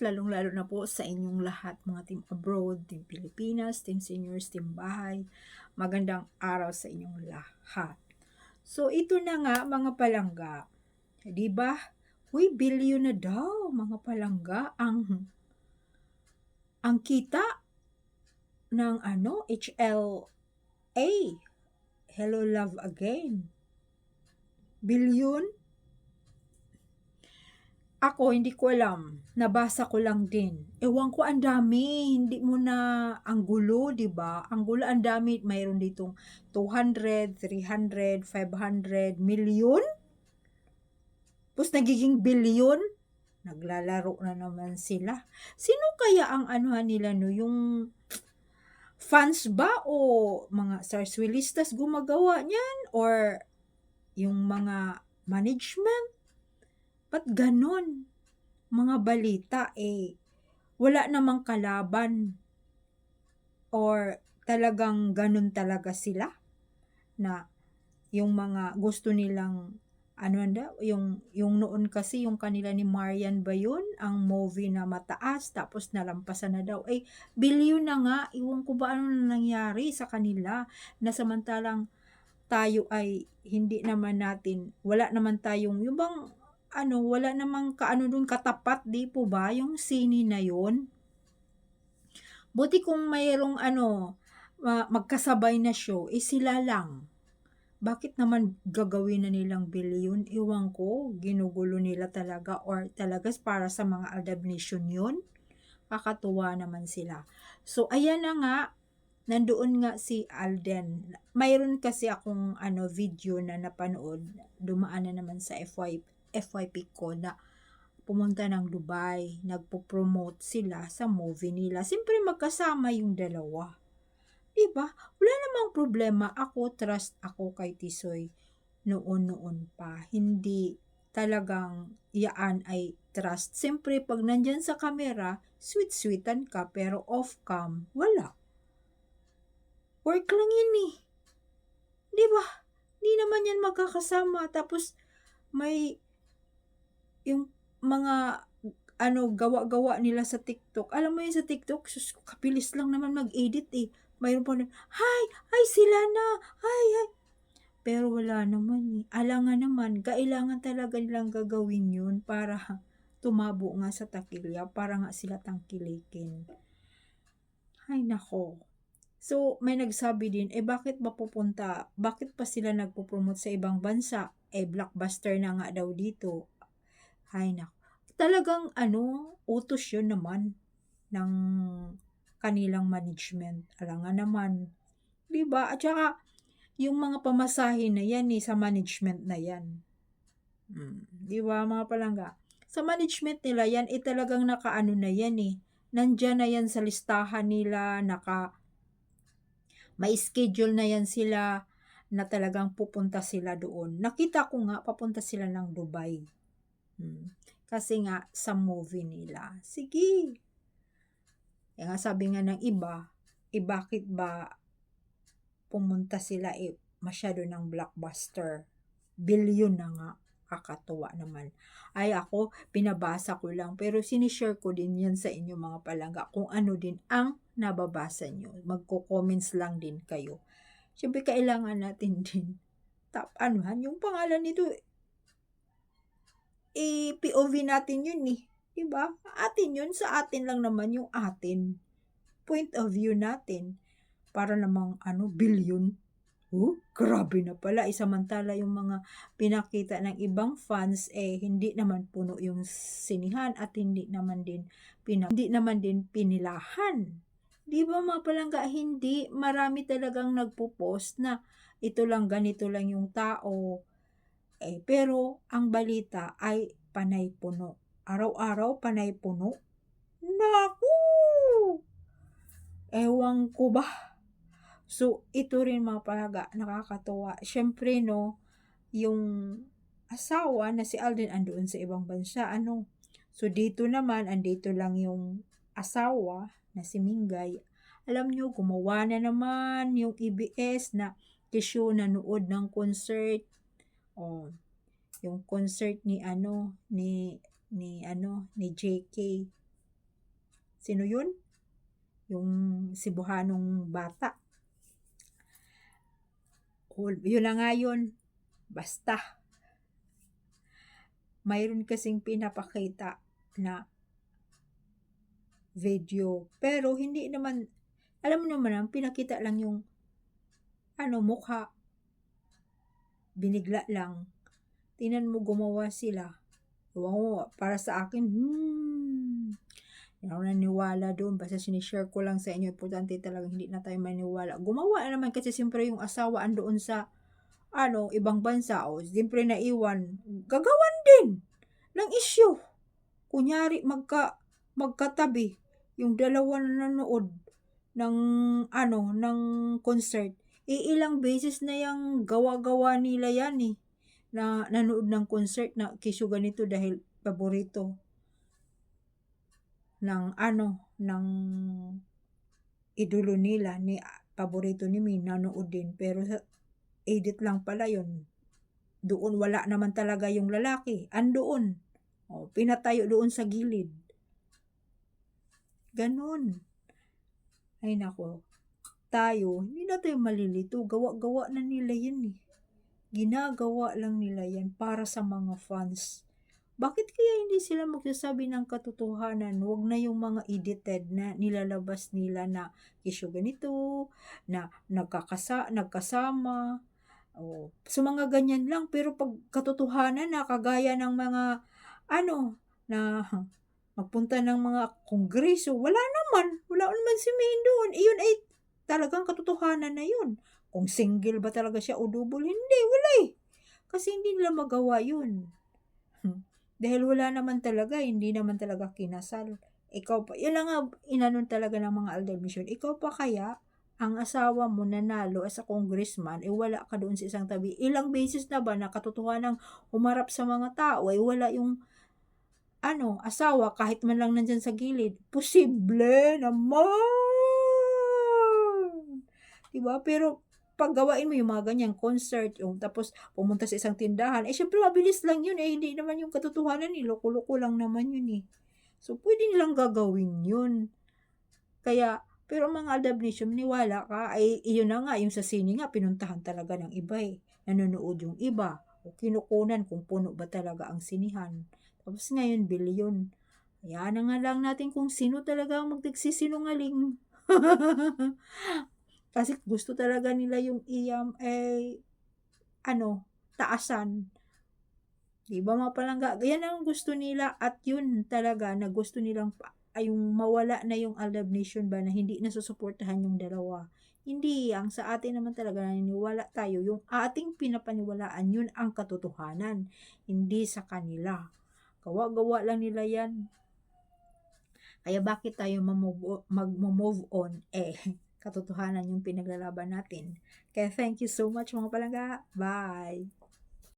lalong-lalo na po sa inyong lahat, mga team abroad, team Pilipinas, team seniors, team bahay. Magandang araw sa inyong lahat. So, ito na nga mga palangga. Di ba? Uy, bilyon na daw mga palangga ang ang kita ng ano, HLA. Hello Love Again. Bilyon? Ako, hindi ko alam. Nabasa ko lang din. Ewan ko, ang dami. Hindi mo na ang gulo, di ba? Ang gulo, ang dami. Mayroon ditong 200, 300, 500, million. Tapos nagiging billion. Naglalaro na naman sila. Sino kaya ang anuhan nila, no? Yung fans ba o mga sarswilistas gumagawa niyan? Or yung mga management? Ba't ganon? Mga balita eh, wala namang kalaban. Or talagang ganon talaga sila? Na yung mga gusto nilang ano anda, yung, yung noon kasi yung kanila ni Marian ba yun? Ang movie na mataas, tapos nalampasan na daw. Eh, bilyon na nga, iwan ko ba ano na nangyari sa kanila, na samantalang tayo ay hindi naman natin, wala naman tayong, yung bang ano, wala namang kaano dun katapat, di po ba? Yung sini na yun. Buti kung mayroong ano, magkasabay na show, eh sila lang. Bakit naman gagawin na nilang bilyon? Iwan ko, ginugulo nila talaga or talagas para sa mga Aldab Nation yun. Kakatuwa naman sila. So, ayan na nga, nandoon nga si Alden. Mayroon kasi akong ano video na napanood, dumaan na naman sa FYP FYP ko na pumunta ng Dubai, nagpo-promote sila sa movie nila. Siyempre magkasama yung dalawa. Diba? Wala namang problema. Ako, trust ako kay Tisoy noon-noon pa. Hindi talagang yaan ay trust. Siyempre, pag nandyan sa camera, sweet-sweetan ka, pero off-cam, wala. Work lang yun eh. Diba? Di naman yan magkakasama. Tapos, may yung mga ano gawa-gawa nila sa TikTok. Alam mo yun sa TikTok, sus, kapilis lang naman mag-edit eh. Mayroon pa na, hi, hi sila na, hi, hi. Pero wala naman eh. Alangan naman, kailangan talaga nilang gagawin yun para tumabo nga sa takilya, para nga sila tangkilikin. Ay nako. So, may nagsabi din, eh bakit ba pupunta, bakit pa sila nagpo-promote sa ibang bansa? Eh, blockbuster na nga daw dito ay nako. Talagang ano, utos yun naman ng kanilang management. Alangan naman. 'Di ba? At saka yung mga pamasahe na yan eh, sa management na yan. Hmm. 'Di ba mga palangga? Sa management nila yan, eh talagang nakaano na yan eh. Nandyan na yan sa listahan nila, naka may schedule na yan sila na talagang pupunta sila doon. Nakita ko nga, papunta sila ng Dubai. Hmm. Kasi nga, sa movie nila. Sige. Kaya nga sabi nga ng iba, eh bakit ba pumunta sila eh masyado ng blockbuster. Bilyon na nga. Kakatuwa naman. Ay ako, pinabasa ko lang. Pero sinishare ko din yan sa inyo mga palangga. Kung ano din ang nababasa nyo. Magko-comments lang din kayo. Siyempre, kailangan natin din. Tap, anuhan, yung pangalan nito, eh, POV natin yun eh. Diba? Atin yun, sa atin lang naman yung atin. Point of view natin. Para namang, ano, billion. Oh, grabe na pala. Isamantala yung mga pinakita ng ibang fans, eh, hindi naman puno yung sinihan at hindi naman din, pina, hindi naman din pinilahan. Di ba mga palangga, hindi. Marami talagang nagpo-post na ito lang, ganito lang yung tao eh, pero ang balita ay panay puno. Araw-araw panay puno. Naku! Ewan ko ba? So, ito rin mga palaga, nakakatuwa. Siyempre, no, yung asawa na si Alden andoon sa ibang bansa, ano. So, dito naman, andito lang yung asawa na si Mingay. Alam nyo, gumawa na naman yung EBS na tissue na nood ng concert Oh, yung concert ni ano, ni ni ano, ni JK. Sino yun? Yung Cebuanong bata. Cool. Yun na nga yun. Basta. Mayroon kasing pinapakita na video. Pero hindi naman, alam mo naman, pinakita lang yung ano, mukha. Binigla lang. Tingnan mo gumawa sila. Ko, para sa akin, hmm, hindi ako naniwala doon. Basta sinishare ko lang sa inyo. Importante talaga hindi na tayo maniwala. Gumawa na naman kasi siyempre yung asawa andoon sa ano, ibang bansa. O, siyempre naiwan. Gagawan din ng issue. Kunyari, magka, magkatabi. Yung dalawa na nanood ng ano, ng concert. Eh, ilang beses na yung gawa-gawa nila yan eh. Na nanood ng concert na kisyo ganito dahil paborito ng ano, ng idolo nila, ni paborito ni Min, nanood din. Pero sa edit lang pala yun. Doon wala naman talaga yung lalaki. Andoon. O, pinatayo doon sa gilid. Ganon. Ay nako. Tayo, hindi na tayo malilito. Gawa-gawa na nila yan eh. Ginagawa lang nila yan para sa mga fans. Bakit kaya hindi sila magsasabi ng katotohanan? Huwag na yung mga edited na nilalabas nila na isyo ganito, na nagkakasa, nagkasama. O, so mga ganyan lang. Pero pag katotohanan na kagaya ng mga ano, na magpunta ng mga kongreso, wala naman. Wala naman si Maine doon. Iyon ay talagang katotohanan na yun. Kung single ba talaga siya o double, hindi, wala eh. Kasi hindi nila magawa yun. Hmm. Dahil wala naman talaga, hindi naman talaga kinasal. Ikaw pa, yun lang inanon talaga ng mga Alder Mission. Ikaw pa kaya, ang asawa mo nanalo as a congressman, eh wala ka doon sa isang tabi. Ilang beses na ba na katotohanan umarap sa mga tao, eh wala yung ano, asawa, kahit man lang nandyan sa gilid. Posible naman! Diba? Pero, pag gawain mo yung mga ganyang concert, yung tapos pumunta sa isang tindahan, eh syempre mabilis lang yun eh, hindi naman yung katotohanan eh, loko-loko lang naman yun eh. So, pwede nilang gagawin yun. Kaya, pero mga aldabnation, niwala ka, ay iyon na nga, yung sa sine nga, pinuntahan talaga ng iba eh. Nanonood yung iba. O kinukunan kung puno ba talaga ang sinihan. Tapos ngayon, bilyon. Hayaan na nga lang natin kung sino talaga ang magtagsisinungaling. Kasi gusto talaga nila yung iyam, eh, ano, taasan. Di ba mga palangga? Yan ang gusto nila at yun talaga na gusto nilang ay yung mawala na yung Aldab Nation ba na hindi nasusuportahan yung dalawa. Hindi, ang sa atin naman talaga naniniwala tayo, yung ating pinapaniwalaan, yun ang katotohanan, hindi sa kanila. Gawa-gawa lang nila yan. Kaya bakit tayo mag-move on? Eh, katotohanan yung pinaglalaban natin. Kaya thank you so much mga palangga. Bye!